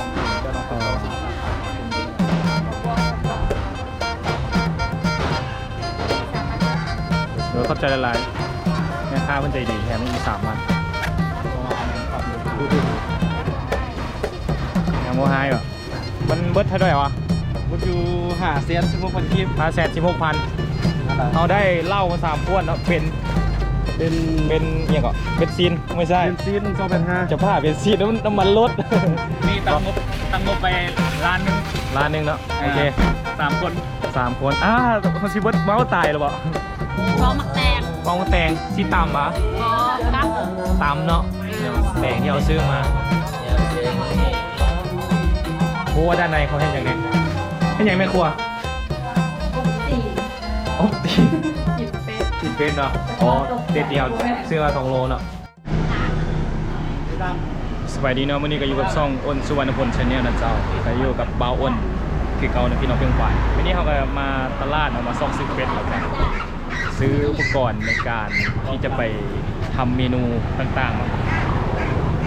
องเจ้าต้องเข้าหาเออเข้าใจละลายแม่ค้าเพิ่นใจดีแถมมีสามวันเพราะว่าอันนั้นขับรถดูดูยังโมไฮเหรอมันเบิดเท่าไหร่วะรถอยู่หาเซียนซึ่งพวกคนคีบห้าแสนสิบหกพัน เอาได้เหล้ามาสามขวดเนาะเป็น เป็นเป็นอยังก่อนเป็นซีนไม่ใช่ เป็นซีนสองเป็นห้าจะผ้าเป็นซีนแล้วมันน้ำมันลดนี่ตั้งงบตั้งงบไปล้านหนึงร้านหนึ่งเนาะโอเคสามคนสามคนอ่าเขาชิเบิร์ดเมาส์ตายหรือเปล่าพอมักแตงกองแตงซีตำปะพอกับตำเนาะเดี๋ยวแตงที่เราซื้อมาโอ้ว่าด้านในเขาเห็นอย่างนี้เห็นอย่างแม่ครัวสี่โอ้ตี สิบเป็ดติดเป็นเนาะอ๋อเด็ดเดียวซื้อมาสองโลเนาะสบายดีเนาะวันนี้ก็อยู่กับซ่องอ้นสุวรรณพลชาแนลนะเจ้าก็อยู่กับบ่าวอ้นคือเก่านะพี่น้องเพียงฝ่ายวันนี้เขาก็มาตลาดเอามาซ่องซื้อเป็ดแล้วกันซื้ออุปกรณ์ในการที่จะไปทำเมนูต่างๆเนาะ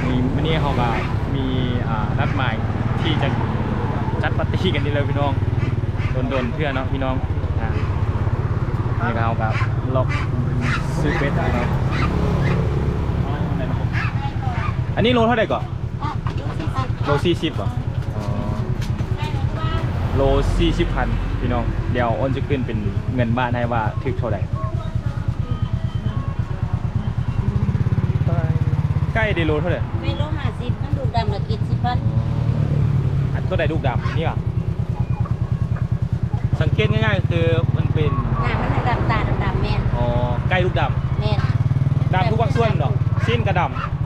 มีวันนี้เขาก็มีอ่านัดหมายที่จะจัดปาร์ตี้กันนี่เลยพี่น้องโดนๆเพื่อนเนาะพี่น้องอ่า นี่ก็เอาแบบล็อกซื้อเป็ดนะครับอันนี้โลเท่าไหร่ก่อนโลสี่สิบเหรออ๋อโลสี่สิบพันพี่น้อง เดี๋ยวอ้นจะขึ้นเป็นเงินบ้านให้ว่าถึกเท่าไหร่ใกล้ดีโลเท่าไหร่ไม่รู้ห้าสิบมันดูดำละกินสิพันอันตัวใดลูกดำนี่ป่ะ สังเกตง่ายๆคือมันเป็นหน้ามันดำตาดำๆแม่นอ๋อใกล้ลูกดแม่นำดำทุกวักส่วนเหรอสิ้นกระด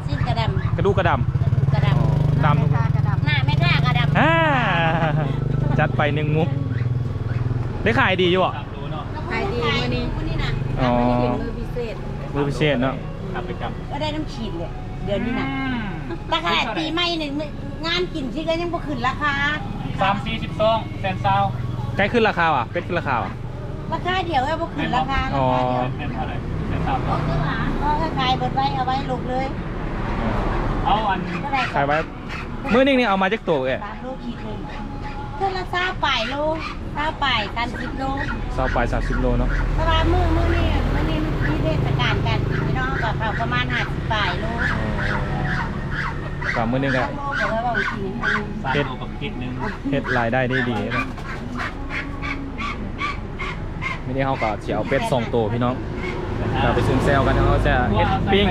สิ้นกระดำำกระดูกกระดกระดูกกระดำดำทุกำหน้าแม่ท่ากระดำอ่าจัดไปหนึ่งมุกได้ขายดีอยู่อะสามรู้เนาะขายดีมื้อนี้มื้อนี้นะอ๋อ มื้อนี้เป็นมื้อพิเศษมือพิเศษเนาะทำไปกับก็ได้น้ำขีดเลยเดือนนี้นะราคาปีใหม่เนี่ยงานกินที่ก็ยังบ่ขึ้นราคาสามสี่สิบสองแสนซาว ใกล้ขึ้นราคาว่ะเป็ดขึ้นราคาว่ะราคาเดียวก็บ่ขึ้นราคาอ๋ราอคาเดียวแสนเท่าไหร่แสนสามก็ถ้าขายเบิดไว้เอาไว้ลูกเลยเอาอันก็ได้ขายไว้มือนึงนี่เอามาจากตัวเอ้สามโลขีดหนึ่งเท่าละซาป่ายโลซาป่ายกันสิบโลซาวไปสามสิบโลเนาะเพราะว่ามือมือนี่มือนี่มีเทศกาลกันพี่น้องกับเราประมาณห้าสิบป่ายโลกับมือนึงก็โลบอกว่าบางทีนี่มันสามโลกับกิดหนึ่งเฮ็ดรายได้ได้ดีเนาะ ไม่ได้เขาก็เสียเอาเป็ดสองตัวพี่น้องเราไปซื้อแซลกันเขาจะเฮ็ดปิ้ง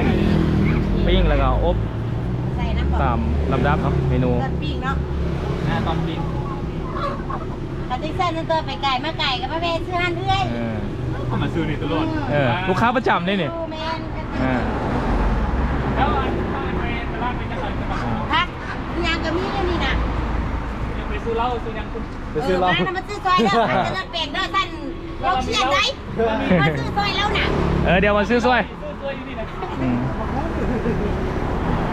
ปิ้งแล้วก็อบใส่น้ำตามลำดับเนาะเมนูเลือดปิ้งเนาะหน้าตอนปิ้งกระติกเส้นนั่นตัวไปไก่มาไก่กับมาเวซื้อหันเอื้อยเออก็มาซื้อนี่ตลอดเออลูกค้าประจำนี่นี่ดูแมนอ่าแล้วอันถ้ามันไปตลาดไปจะขายจะมาพักยางกับมีเรื่องนี้นะยังไปซื้อเหล้าซื้อยังคุณไปซื้อเหล้ามามาซื้อซอยเด้อมันจะเลือดเปลี่ยนเด้อท่าน เราเชียร์ได้มาซื้อซอยแล้วน่ะเออเดี๋ยวมาซื้อซวยซื้อตัวอยู่นี่นะอืม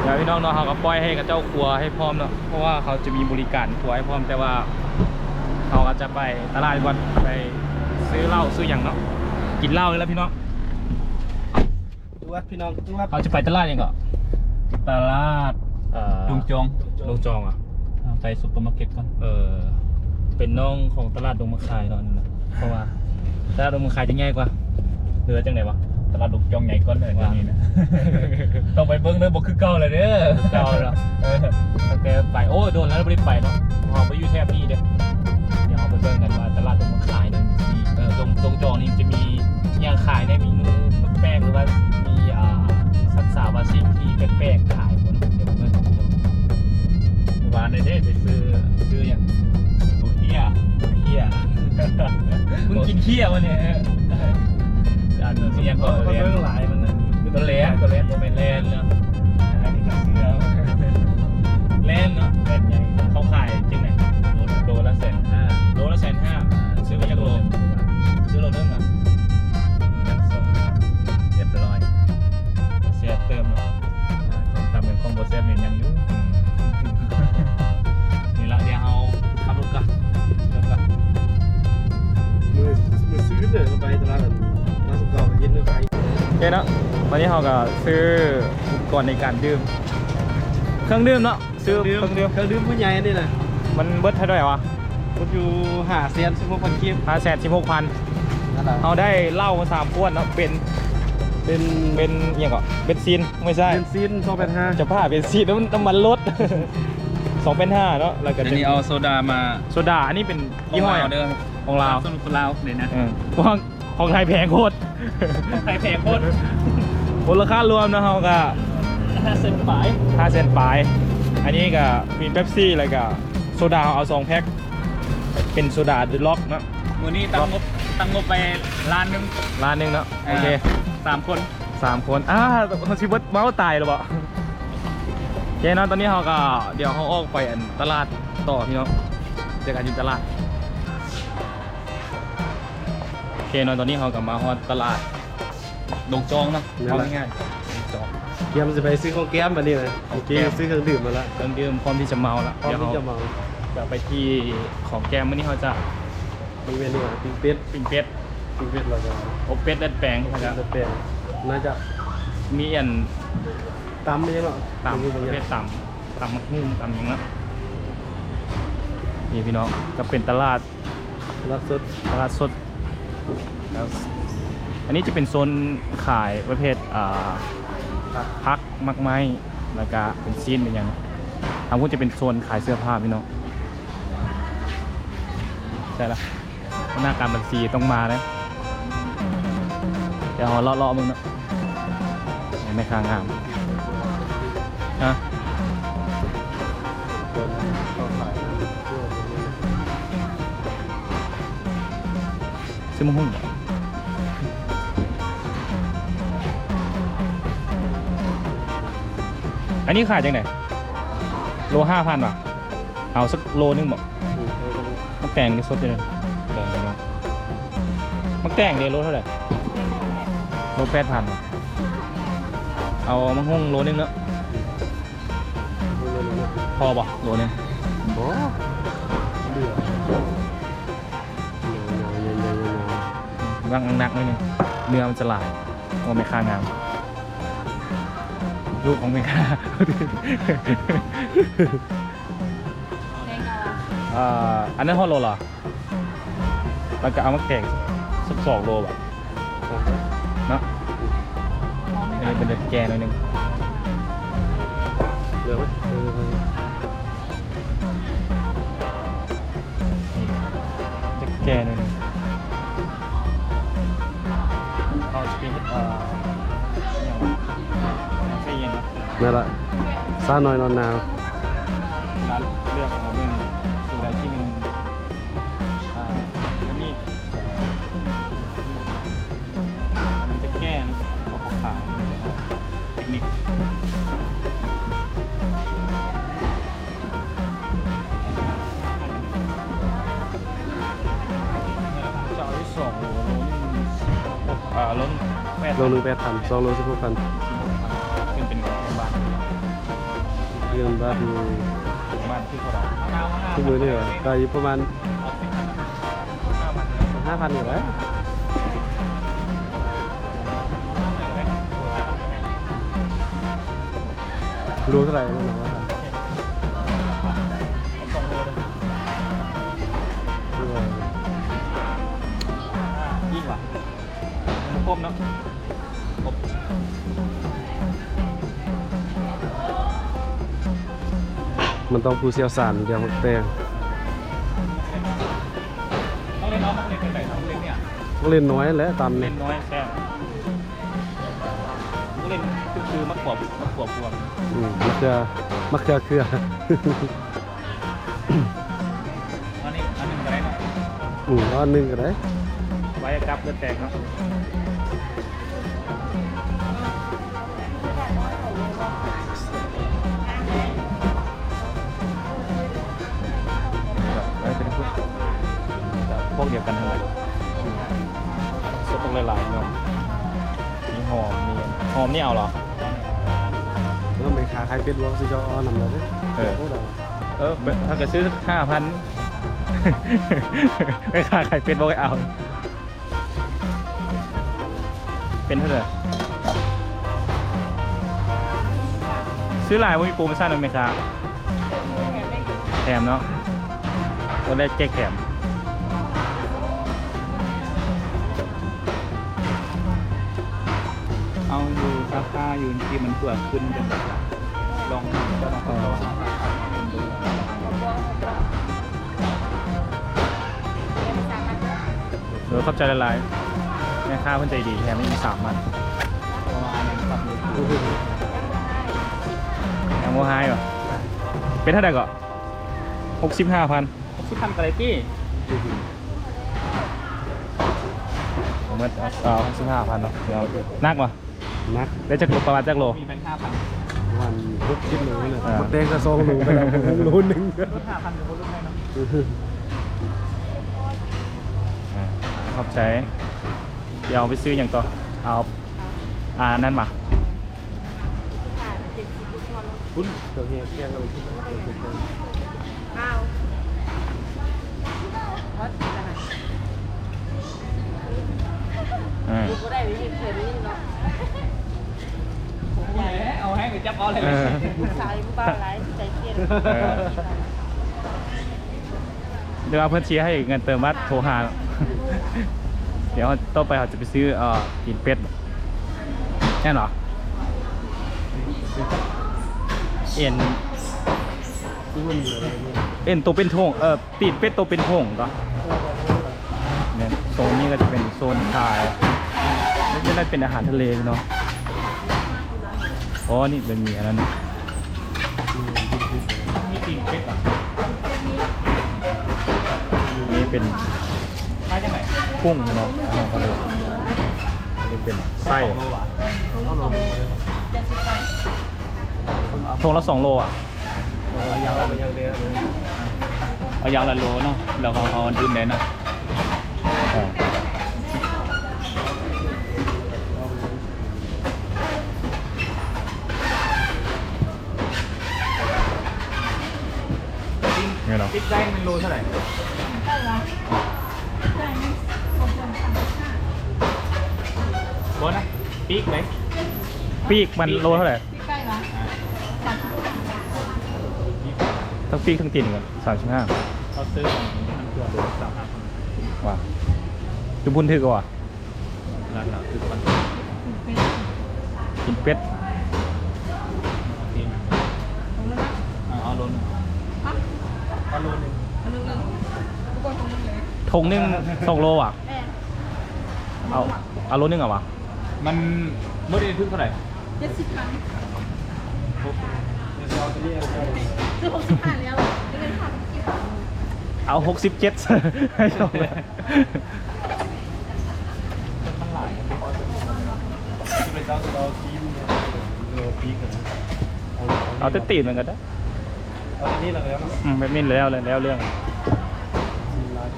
เดี๋ยวพี่น้องเนาะเขาก็ปล่อยให้กับเจ้าครัวให้พร้อมเนาะเพราะว่าเขาจะมีบริการครัวให้พร้อมแต่ว่าเขาก็จะไปตลาดวันไปซื้อเหล้าซื้ออย่างเนาะกินเหล้าเลยแล้วพี่น้องจวดพี่น้องจวดเขาจะไปตลาดยังก่อนตลาดเอ่อลุงจงลงจองอะไปซุปเปอร์มาร์เก็ตก่อนเออเป็นน้องของตลาดดงมะคายเนาะนั่นนะเพราะว่า ตลาดดงมะคายจะง่ายกว่าเหลือจังไหนวะตลาดลุงจงใหญ่ก่อนเลยวันนี้นะต้องไปเบิ้งเด้อบอกคือเก่าเลยเด้อเก่าแล้วเออตั้งแต่ไปโอ้โดนแล้วเราไม่ได้ไปเนาะเราไปอยู่แทบนี่เด้อเดี๋ยวเราไปเบิ่งกันว่าตลาดตรงมาขายเนี่ยมันจะมีเออตรงตรงจองนี่มันจะมีอย่างขายในเมนูแปลกๆหรือว่ามีอ่าสัตว์สาวาสิ่งที่แปลกๆขายคนเดี๋ยวเบิ่งเมื่อวานในเด้ไปซื้อซื้ออย่างซื้อตัวเฮียเฮีย มึงกินเฮียวะเนี่ยอันนี้ยังก็เลี้ยงหลายมันนะตัวเลนตัวเลนตัวเป็นเลนเนาะอันนี้ก็เสื้อเลนเนาะเป็นใหญ่เขาขายจริงไหนโลละแสนห้าโลละ เคเนาะวันนี้เราก็ซื้ออุปกรณ์ในการดื่ม เครื่องดื่มเนาะซื้อดื่มเครื่องดื่มเครื่องดื่มผู้ใหญ่นี่นะมันเบิดเท่าไหร่วะมันอยู่หาเซียนสิบหกพันกีบห้าแสนสิบหกพันนั่นแหละเอาได้เหล้ามาสามขวดเนาะเป็นเป็นเป็นอหย่างก็เบนซินไม่ใช่เป็นซินสองเป็นห้าจะผ้าเบนซินน้ำน้ำมันลดสองเป็นห้าเนาะแล้วก็อันจะนี้เอาโซดามาโซดาอันนี้เป็นยี่ห้อเด้อของลาวสนุกคนลาวเนี่ยนะเออของของไทยแพงโคตร ใครแพงโคตรมูลค่ารวมนะเฮาก็ห้าเซนปลายห้าเซนปลาย อันนี้ก็มีเป๊ปซี่แล้วก็โซดาเอาสองแพ็ค เป็นโซดาเดล็อกเนาะมือนี้ตั้งงบตั้งงบไปล้านหนึงร้านหนึงเนาะโอเคสามคนสามคนอ่าคนชิบดเมาส์ตายหรือเปล่าโอเคเนาะตอนนี้เราก็เดี๋ยวเขาออกไปอันตลาดต่อพี่น้องเจอกันอยู่ตลาด เคเนาะตอนนี้เรากลับมาฮอดตลาดดงจองเนาะเอาง่ายๆดงจอง เกียมจะไปซื้อของแก้มมานี่นะเมื่อกี้ซื้อเครื่องดื่มมาแล้วเครื่องดื่มพร้อมที่จะเมาแล้วพร้อมเดี๋ยวที่เขาจะเมาจะไปที่ของแกมวันนี้เขาจะมีเมนูอะไรปิ้งเป็ดปิ้งเป็ดปิ้งเป็ดเราจะอบเป็ดดัดแปลงนะครับจะเป็นน่าจะมีอันตำไม่ใช่หรอต่ำมีปบางระอเภย่าทงต่ำต่ำมักหุ่มต่ำอย่างนั้นนี่พี่น้องก็เป็นตลาดลักสดตลาดสด แล้วอันนี้จะเป็นโซนขายประเภทอ่าพักมักไม้แล้วก็เป็นซีนเป็นอย่างทางพุ้นจะเป็นโซนขายเสื้อผ้าพี่น้องใช่ละหน้าการบัญชีต้องมาเลยเดี๋ยวเราเลาะๆมึงเนาะไม่ค้างามฮะ ซื้อมาหุ้นเหรออันนี้ขายจังไหนโลห้าพันว่ะ เอาสักโลนึงบอกมักแต่งนี่สดเลยแต่งเลยเนาะมักแต่งเลยโลเท่าไหร่โลแปดพันเอามังหุ้งโลนึงเนาะพอป่ะโลนึงโอ้เดือ เงาร่างนักๆนิดนึงเนื้อมันจะลายว่าไม่ค่างามลูกของไม่ค่าอ่าอันนั้นฮอลโลเหรอแล้วก็เอามาแกงสักสองโลแบบเนาะอันนี้เป็นเด็ดแกงหน่อยหนึงเดือดไหม เอาสปีดเอ่ออย่างวะใช่ยังนะนั่นแหละซาหน่อยนอนหนาวร้านเลือกของเราเป็นสูตรอะไรที่มันอ่าแล้วนี่มันจะแก้นะออกขาวๆเทคนิคจะเอาที่สองโลนี่ อ่าล้นแปดโลหนึ่งแปดพันสองโลสิบหกพันขึ้นเป็นบ้านเงินบาทอยู่บ้านที่เขาบอกที่มือนี่เหรอก็อยู่ประมาณห้าพันอยู่แล้วรู้เท่าไหร่นั่นนะว่าคือ ครบเนาะครบมันต้องผู้เชี่ยวชาญเดียวแต่ต้องเล่นน้องต้องเล่นเป็นไหนต้องเล่นเนี่ยต้องเล่นน้อยแหล้วตามเล่เนี่ยนน้อยแค่ต้องเล่นคือคือมักขวบมักขวบพวงอืมมะเขือมะเขือเครือ อันนี้อันหนึงก็ได้เนาะอืมอันหนึ่งก็ได้ไว้กับเลือดแตกเนาะ หลายๆเนาะมีหอมมีหอมนี่เอาเหรอ แล้วไปขาใครเป็นวงสิจออนำเลยเออโคตรเอาเออถ้าเกิดซื้อห้าพัน ไม่ค่าใครเป็นบอกให้เอา เป็นเท่าไหร่ซื้อหลายว่ามีโปรโมชั่นหรือไม่ครับแถมเนาะก็ได้แจกแถม อยู่ที่มันเปลือกขึ้นเป็นแบบลองก็ลองทดลองเอาเดี๋ยวเข้าใจละลายแม่ค้าเพิ่นใจดีแถมไม่มีสามมันประมาณนั้นครับแถมโมไฮเหรอเป็นเท่าไหร่ก็หกสิบห้าพันที่ทำอะไรที่ผมว่าเอาหกสิบห้าพันเนาะเดี๋ยวนักวะ นักได้จากโลประมาณจากโลมีเป็นห้าพันวันพุธคิดหนูเลยอ่าพุธแดงกระซองหนูไปแล้วโลนึงลดห้าพันเป็นคนลดให้เนาะอ่าขอบใจเดี๋ยวเอาไปซื้ออย่างต่อเอาอ่านั่นมาพุธเดี๋ยวเฮียแกงเราไปที่ไหน อาเลยเออสาวผู้บ้าร้ายใจเกลียดเออ เดี๋ยวเอาเพื่อนชี้ให้เงินเติมวัดโทรหา เดี๋ยวต่อไปเขาจะไปซื้อเอ่อกินเป็ดแน่นเหรอเอ็นซื้อมันอยู่เลยเนี่ยเอ็นตัวเป็นทงเออตีนเป็ดตัวเป็นทงก็เนี่ยโซนนี้ก็จะเป็นโซนขายนี่จะได้เป็นอาหารทะเลเนาะ อ๋อ นี่เป็นมีอันนั้นนะมีตีนเป็ดอะนี่เป็นมาจากไหนกุ้งเนาะอาหารทะเลนี่เป็นไส้โลอะทงละสองโลอะเอายาวละโลเนาะแล้วก็เอาอันอื่นเลยนะ อ่าเนี่ย เนาะติ๊กได้เป็นโลเท่าไหร่โบนะปีกไหมปีกมันโลเท่าไหร่ใกล้ละทั้งปีกทั้งตีนกันสามสิบห้าเราซื้อของมันเกลือโลสามพันว่ะจุมพุนถือกว่าร้านเราคือมันกินเป็ดทีเอาโลนึงเอาโลนึง ทงหนึงสองโลอะแม่เอาเอาโลนึงอะวะมันเมื่อได้ทึกเท่าไหร่เจ็ดสิบครั้งเอาที่นี่เอาที่นี่คือหกสิบห้าแล้วไม่เป็นพันกี่ครั้งเอาหกสิบเจ็ดให้จบเลยมันหลายที่เป็นเจ้าตัวทีมเนี่ยโลปีกันนะเอาเอาแต่ตีนมันก็ได้เอาที่ นี่เราแล้วเนาะอืมแบบนี้แล้วเลยแล้วเรื่องทีมร้าน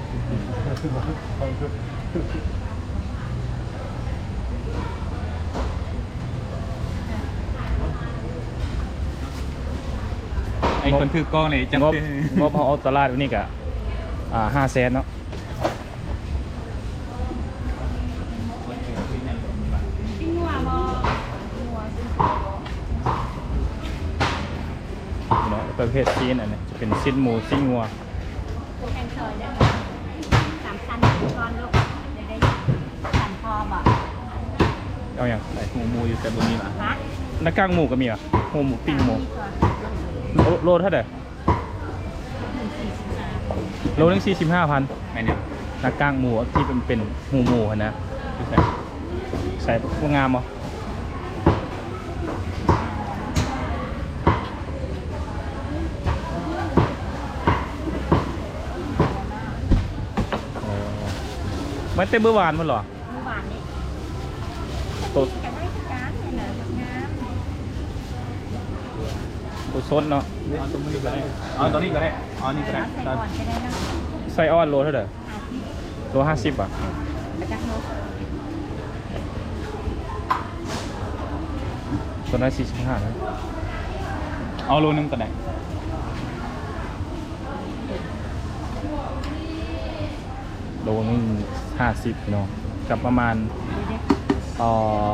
เอาคือไอ้คนถือกล้องเนี่ยจังงบงบเอาตลาดวันนี้กะอ่าห้าแสนเนาะ ปิ้งหัวบอหัว พี่น้องประ เภทซีนอันนี้จะเป็นซีนหมูซีนงัวแพงซอยได้สามพันตอนลูกเดี๋ยวได้สันพอบ่เอาอย่างไรหมูหมูอยู่แต่บนนี้ล่ะฮะนักกลางหมูก็มีอะหมูหมูปิ้งหมูก่อนโลโลเท่าไหร่หนึ่งสี่สิบห้าโลนึงสี่สิบห้าพันไงเนี่ยนักกลางหมูที่เป็นเป็นหมูหมูอะนะคือใส่ใส่พวกงามเหรออ๋อ มันเต็มเมื่อวานมันเหรอเมื่อวานนี้ตัวจะได้การเนี่ยเหรองามตัวซดเนาะเอาตรงนี้ก็ได้เอาตรงนี้ก็ได้เอานี่ก็ได้ใส่ก่อนก็ได้นะไส้อ้อนโลเท่าไหร่อาทิตย์โลห้าสิบอะประจักษ์นกตัวนั้นสี่สิบห้านะเอาโลนึงก็ได้โลนึง ห้าสิบเนาะกับประมาณเอ่อ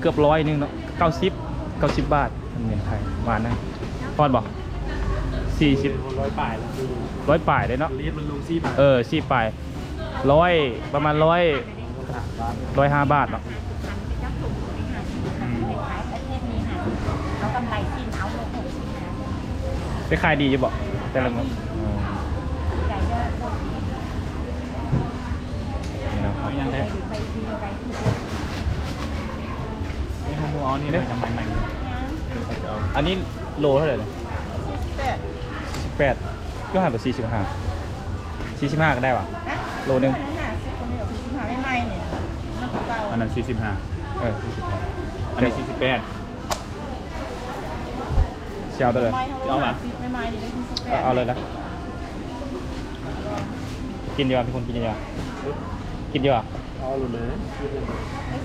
เกือบร้อยหนึงเนาะเก้าสิบเก้าสิบบาทเงินไทยประมาณนั้นพอดบอกสี่สิบร้อยป่ายแล้วดูร้อยป่ายเลยเนาะลีดมันลงซี่ป่ายเออสี่ป่ายร้อยประมาณร้อยร้อยห้าบาทเนาะหันไปเจ้าถุงไปหันไปขายประเทศนี้หันเอากำไรสิ้นเอาลงหกสิบนะไปขายดีจะบอกแต่ละมื้ออ๋อ ใจเยอะพวกนี้ นี่เนาะ เอายังไปได้ไปที่ไปที่นี่ของหมูเอานี่เลยทำไมใหม่อันนี้โลเท่าไหร่เนี่ยสิบแปดก็หันไปสี่สิบห้าสี่สิบห้าก็ได้ว่ะโลนึงอันนั้นสี่สิบห้าเอออันนี้สี่สิบแปดเชียวตัวเลยเอาหรอเอาเลยนะกินดีกว่าพี่คนกินดีกว่า กินดีกว่าเอาเลยนะ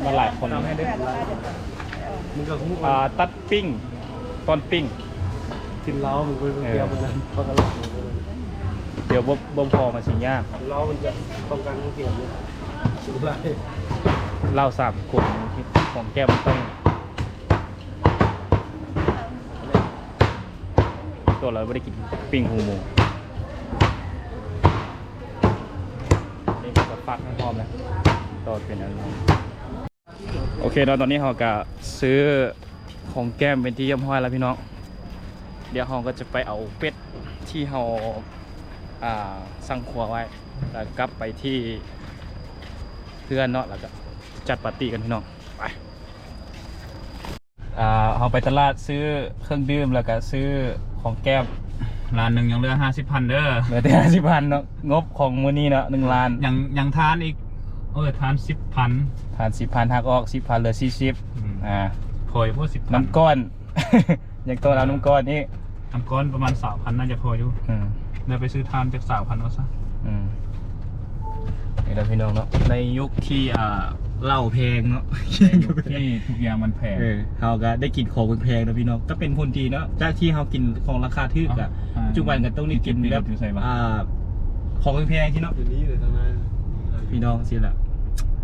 มันหลายคนทำให้ได้มึงกับมุกอ่าตัดปิ้งตอนปิ้งกินเหล้ามึงไปเกี่ยวมันนั้นเพราะกันเหล้าเดี๋ยวบ่บ่พอมาสิยากเหล้ามันจะต้องการเกี่ยวเนี่ยสุดไรเหล้าสามขวดของแก้มนต้องตัวเราไม่ได้กินปิ้งหูหมูนี่ก็ ฟักพร้อมแล้วต่อเป็นอันนี้โอเคเนาตอนนี้เราก็ซื้อของแก้มเป็นที่เรียบร้อยแล้วพี่น้อง เดี๋ยวเราก็จะไปเอาเป็ดที่เราอ่าสั่งครัวไว้ แล้วกลับไปที่เพื่อนเนาะแล้วก็จัดปาร์ตี้กันพี่น้องไปอ่าเราไปตลาดซื้อเครื่องดื่มแล้วก็ซื้อของแก้ม ร้านหนึ่งยังเหลือห้าสิบพันเด้อเหลือแต่ห้าสิบพันเนาะงบของมื้อนี้เนาะหนึ่งล้านยังยังทานอีกเออทานสิบพันผ่านสิบพันหักออกสิบพันเหลือสี่สิบอ่าพอยพวกสิบน้ำก้อนอย่างตัวเราน้ำก้อนนี่น้ำก้อนประมาณสามพันน่าจะพออยู่อืมเดี๋ยวไปซื้อทานจากสามพันเอาซะอืมนี่เราพี่น้องเนาะในยุคที่อ่า เหล้าแพงเนาะที่ทุกอย่างมันแพงเออเราก็ได้กินของแพงๆนะพี่น้องก็เป็นผลดีเนาะจากที่เรากินของราคาถูกอะอ่าปัจจุบันก็ต้องได้กินแบบกินใส่ปะอ่าของแพงๆที่เนาะเดี๋ยวนี้เลยทางนั้นพี่น้องสิละ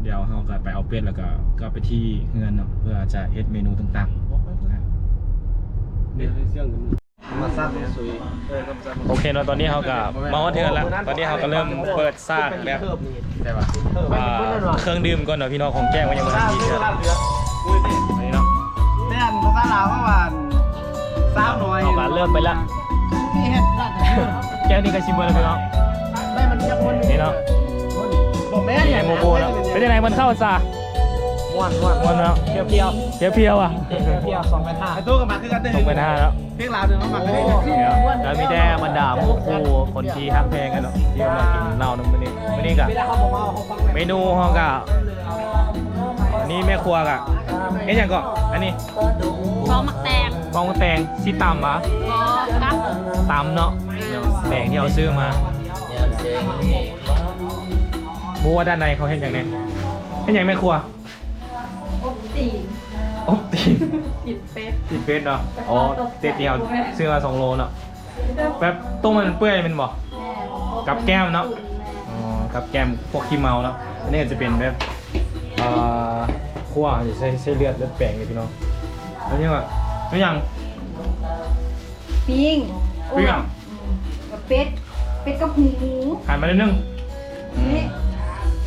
เดี๋ยวเราก็ไปเอาเป็ดแล้วก็ก็ไปที่เงินเนาะเพื่อจะเอ็ดเมนูต่างเนี่ยเสี่ยง มาซัดเนี่ยสวยเออครับซัดๆโอเคเนาะตอนนี้เราก็มาว่าเทือนแล้วตอนนี้เราก็เริ่มเปิดซากแบบใช่ป่ะอ่าเครื่องดื่มก่อนเนาะพี่น้องของแก้วก็ยังไม่ได้กินเทือนลาดเรืออุ้ยนี่อันนี้เนาะแม่นภาษาลาวก็ว่าสาวน้อยเราก็เริ่มไปละที่เห็ดลาดเรือแก้วนี้ก็ชิมเบอร์แล้วพี่น้องได้มันจะคนนี่เนาะบอกแม่นี่ไงโมโกแล้วเป็นยังไงมันเข้าซาม่ วนม่วนวันเนาะเพียวเพียวเพียวเพียวๆอะเพียวสองพันห้าไอ้ตู้กับมาคือกันเด้ตกเป็นห้าแล้วเพลงลาวเดินมาหมักกันได้เนี่ยแล้วมีแต่บรรดาหมู่คู่คนที่ฮักเพลงกันเนาะที่มากินเหล้าน้ำมันนี่มันนี่กะเวลาเขาบอกมาเขาฟังเมนูฮองกะอันนี่แม่ครัวกะเอ๊ะอย่างก็อันนี้พอมักแตงฟองแตงซีตำเหรอพอกับตำเนาะแตงที่เราซื้อมาบัวาด้านในเขาเห็นอย่างไงเห็นอย่างแม่ครัวอบตีน อบตีนติดเป็ด ติดเป็ดเนาะอ๋อเต็ดเดียวซื้อมาสองโลเนาะแป๊บต้มมันเปื่อยมันบอกกับแก้มเนาะ อ๋อกับแกมพวกขี้เมาแล้วอันนี้อาจจะเป็นแบบเอ่อขั้วจะใช้ใช้เลือดเลือดแปลงเลยพี่น้องแล้วนี่ว่าตัวอย่าง ปิ้งปิ้งอะ กับเป็ด เป็ดกับหูหมูหันมานิดนึงอืมนี่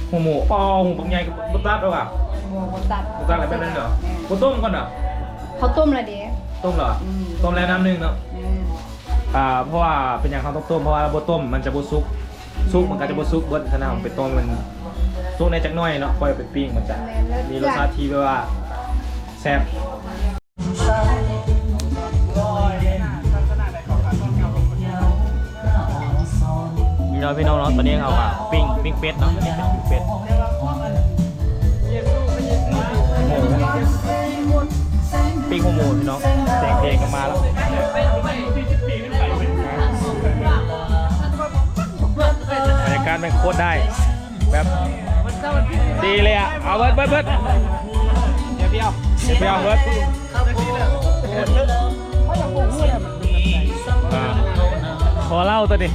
หูหมูปอหูปังใหญ่กับบุตัดเอาอะ โอ้โหตัดบุตัดอะไรแบบนั้นเหรอบุต้มก่อนเหรอเขาต้มละเด้ต้มเหรออืมต้มแล้วน้ำหนึ่งเนาะอืมอ่าเพราะว่าเป็นอย่างเขาต้องต้มเพราะว่าบต้มมันจะบุซุกซุกมันก็จะบุซุกเบิ้ลขนาดมันไปต้มมันซุกในจักหน้อยเนาะปล่อยไปปิ้งมันจะมีรสชาติที่แบบว่าแซ่บพี่น้องพี่น้องเนาะตอนนี้เขาว่าปิ้งปิ้งเป็ดเนาะปิ้งเป็ด ปิ้งหัวหมูพี่น้องเสียงเพลงกันมาแล้วบรรยากาศมันโคตรได้แบบดีเลยอะ เอาเบิร์ดเบิร์ดเบิร์ดเดี๋ยวพี่เอาเดี๋ยวพี่เอาเบิร์ดอ่าขอเล่าตัวดิ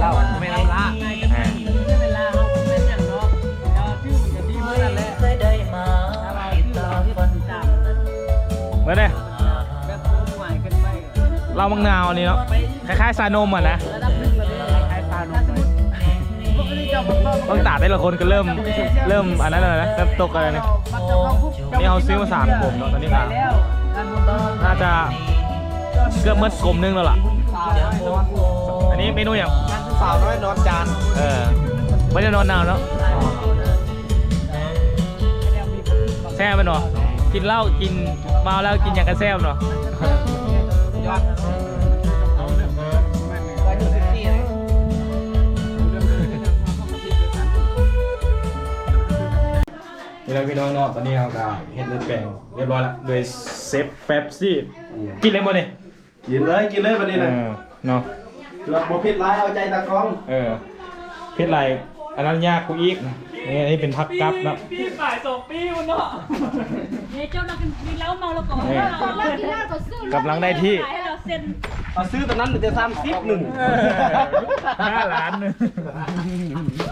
เล่าไม่น้ำละ เลยแบบใหม่กันไปเหล้ามังนาวอันนี้เนาะคล้ายๆซานมอะนะไอ้ปลาลงไปบางตาแต่ละคนก็เริ่มเริ่มอันนั้นแล้วนะเริ่มตกอะไรนะนี่เขาซื้อมาสามกลมเนาะตอนนี้นะน่าจะเกือบหมดกลมนึงแล้วล่ะอันนี้เมนูอย่างสาวน้อยนอนจานเออไม่ได้นอนนาวเนาะแซ่บไปเนาะ กินเหล้ากินเมาแล้วกินอย่างกระแซ่บเนาะยอดไปดูสิบสี่เลยนี่เราพี่น้องเนาะตอนนี้เราก็เห็นเลือดแปลงเรียบร้อยแล้วโดยเซฟเป๊ปซี่กินเลยหมดเลยกินเลยกินเลยวันนี้เอนะอเนาะเราบ่ผิดร้ายเอาใจตากล้อง เออเพชรไรอันนั้นยากกูอีกนี่อันนี้เป็นพักกับเนาะ เนี่ยเจ้าเรากินแล้วเมาแล้วก่อนนี่เรากินแล้วก็ซื้อกำลังได้ที่ ให้เราเซ็นเอาซื้อตอนนั้นมันจะซ้ำซิปหนึ่งห้าล้านหนึ่ง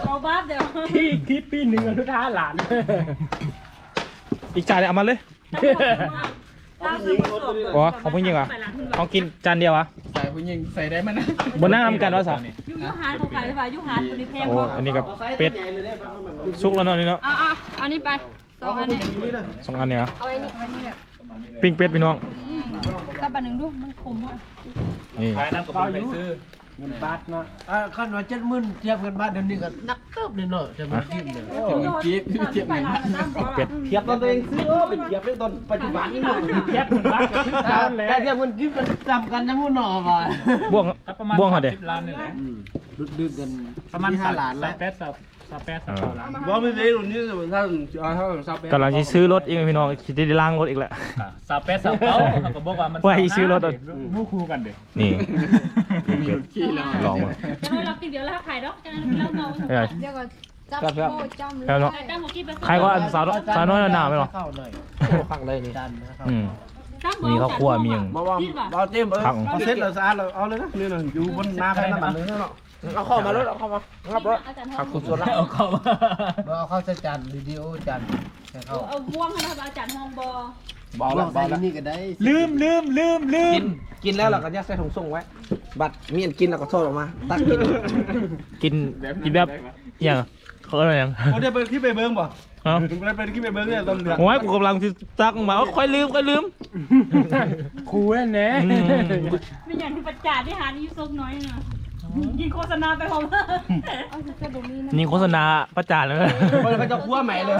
เราบ้าเดี๋ยวที่คิดปีหนึ่งทุกห้าล้าน อีกจานเดียวเอามาเลยเราซื้อมาสดอ๋อของผู้หญิงเหรอของกินจานเดียววะใส่ผู้หญิงใส่ได้มั้ยนะบนนั่งทำกันวะสาวยูยูฮาร์ดเขาขายไปยูฮาร์ดคนนี้แพงโอ้กว่าอันนี้กับเป็ดซุกแล้วเนาะนี่เนาะ อะอะอันนี้ไป สองอันนี้สองอันเนี่ยเหรอเอาไอ้นี่ไว้นี่แบบปิ้งเป็ดพี่น้องกลับมาหนึ่งดูมันคมอะนี่ขายน้ำกับไปซื้อเงินบาทเนาะอ่าขั้นว่าเจ็ดหมื่นเทียบเงินบาทเดี๋ยวนี้ก็นักเติบเลยเนาะจะมากินเลยจี๊บจี๊บไปร้านน้ำบอกเป็ดเทียบตอนตัวเองซื้อโอ้เป็นเทียบเรื่องตอนปัจจุบันนี่เนาะเทียบเหมือนบ้านกับแต่เทียบเงินกินมันจำกันยังมุ่นหน่อว่ะบ่วงประมาณบ่วงเหรอเด็สิบล้านนี่แหละดื้อๆกันประมาณห้าล้านแล้ว แปดสับสับแปดสับเก้าล้านว่าไม่ได้รุ่นนี้ถ้าเอาเท่าสับกำลังจะซื้อรถอีกพี่น้องคิดจะได้ล้างรถอีกแหละสับแปดสับเก้าเขาก็บอกว่ามันว่าให้ซื้อรถอะ มู่คู่กันเด็กนี่ลองมาจะให้เรากินเดี๋ยวเราขายดอกจะให้เราเมาเอ้ย เดี๋ยวก่อนจับโอ้จำแล้วเนาะตั้งหัวกี้ไปใครก็อันสาวสาวน้อยหนาวไหมหรอเข้าเลยพักเลยนี่ดันนะครับอืม มีข้าวคั่วมีอย่าง มาว่าเราเต็มเออเอาเซ็ตเราสะอาดเราเอาเลยนะนี่นะอยู่บนน้ำแค่นั้นเลยเนาะ เอาเข้ามาแล้วเอาเข้ามางับรถผักคุณส่วนละเอาเข้ามาเอาเข้าใส่จานวิดีโอจานใส่เข้าเอาม่วงให้เราอาจารย์มองบอเบาละเบาละนี่ก็ได้ ลืมลืมลืมลืกิมนกินแล้วเราก็ยัดใส่ถุงส่งไว้ บัตรมีอันกินเราก็โทษออกมา ตักกิน กินกินแบบอย่างเขาอะไรอย่างโอ้เดี๋ยวไปที่ไปเบิ้งป่ะเอ้าไปไปที่ไปเบิ้งเนี่ยตอนเดือดโอ้ยกูกำลังจะตักมาเอาค่อยลืมค่อยลืมครูแน่อืมไม่อย่างที่ประจานที่หานี่ยุซกน้อยนะ ยิงโฆษณาไปพร้อมเอาจะดูนี่นะนี่โฆษณาประจานเลยคนเขาจะคั่วใหม่เลย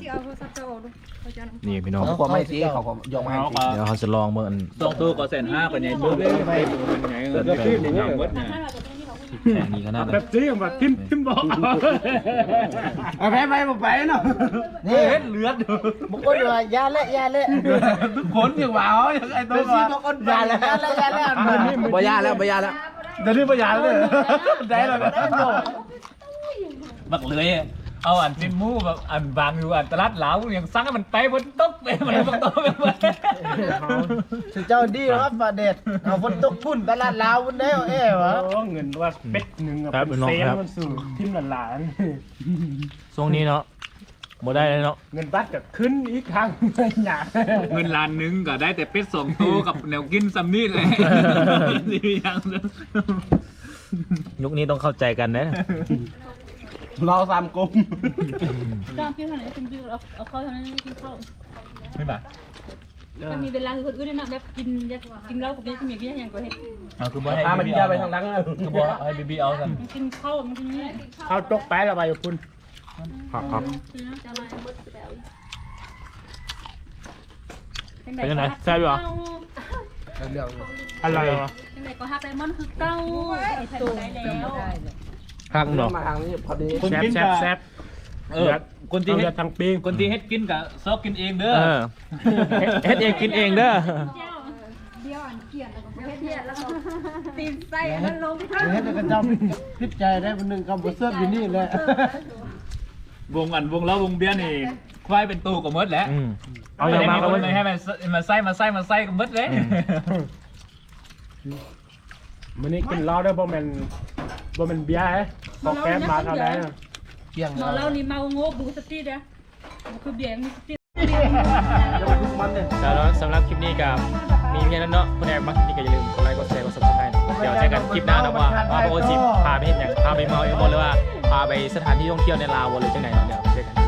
สิเอาโทรศัพท์จะเอาดูเขาจะนี่พี่น้องคั่วใหม่สิเขาก็ยกมาให้สิเดี๋ยวเขาจะลองเมื่ออันสองตัวก็แสนห้ากันใหญ่ตัวเลยไปเป็นไงเงินเป็นหนังวัดเนี่ย ถ้าเราจะต้องที่เราแสงนี้ขนาดไหนแบบจี้แบบทิมทิมบอกเอาไปไปบอกไปเนาะนี่เห็นเลือดบุกคนว่ายาเละยาเละทุกคนอย่างว้าวอย่างไอ้ตัวว่าบุกคนยาเละยาเละยาเละบ่ยาแล้วบ่ยาแล้วเดี๋ยวนี้บ่ยาแล้วเลยได้แล้วได้แล้วบักเลย เอาอันจิ้มมูแบบอันบางอยู่อันตลาดเหลาอย่างสั่งให้มันไปบนต๊กไปมันบนต๊ะไปหมดสุดเจ้าดีครับประเด็ดเอาฝนตกพุ่นตลาดลาวพุ่นได้เอ้วะเงินว่าเป็ดหนึ่งครับพี่น้องครับสู่ทิมหลานช่วงนี้เนาะบ่ได้เลยเนาะเงินบัตรก็ขึ้นอีกครั้งไม่หนักเงินล้านหนึ่งก็ได้แต่เป็ดสองตัวกับแนวกินซัมนี่เลยนี่ยังนึงยุคนี้ต้องเข้าใจกันนะ เราสามกลมตามพี่เท่าไหร่เป็นพี่เอาเอาเข้าเท่านั้นกินข้าวไม่บ่าถ้ามีเวลาคือคนอื่นนะแบบกินกินเหล้ากับเบียร์กินอย่างเงี้ยอย่างก็เห็นเอาคือบ่ให้พามันยาไปทางดังเลยคือบ่ให้บีบีเอากันกินข้าวมันกินนี่ข้าวตกไปละไปคุณครับครับจะอะไรเป็นยังไงแซ่บอยู่เหรอเรื่องอะไรวะยังไงก็ฮักไดมอนด์คือเก้าใส่ใส่ได้แล้ว หักเนาะมาทางนี้พอดีคนกินกับเออคนที่เฮ็ดทางปีคนที่เฮ็ดกินกับซอกกินเองเด้อเออเฮ็ดเองกินเองเด้อเดียวอันเกียดแล้วก็เกียดแล้วก็ตีนไส้อันนั้นลงเฮ็ดกระจำพิจใจได้คนหนึ่งกับเสื้ออยู่นี่แหละวงอันวงแล้ววงเบียร์นี่ควายเป็นตูกับมดแหละอืมเอาอย่างมาก็คไม่นให้มันมาไส้มาไส้มาไส้กับมดเลยมันนี่กินเหล้าได้บ่แม่น บ่แม่นเบียร์เอ้ยบอกแก้มมาเท่าไหร่น่ะเที่ยงหมอแล้วเล่านี่เมาโง่บูสติเด้อคือเบียร์มีสติแล้วสำหรับคลิปนี้กับมีเพียงนั้นเนาะคนแอบมักคลิปนี้ก็อย่าลืมกดไลค์กดแชร์กด subscribe เนาะเดี๋ยวเจอกันคลิปหน้าเนาะว่าว่าโอจิพาไปเห็นอย่างพาไปเมาเองบ่หรือว่าพาไปสถานที่ท่องเที่ยวในลาวบ่หรือจังไหนเนาะเดี๋ยวเจอกัน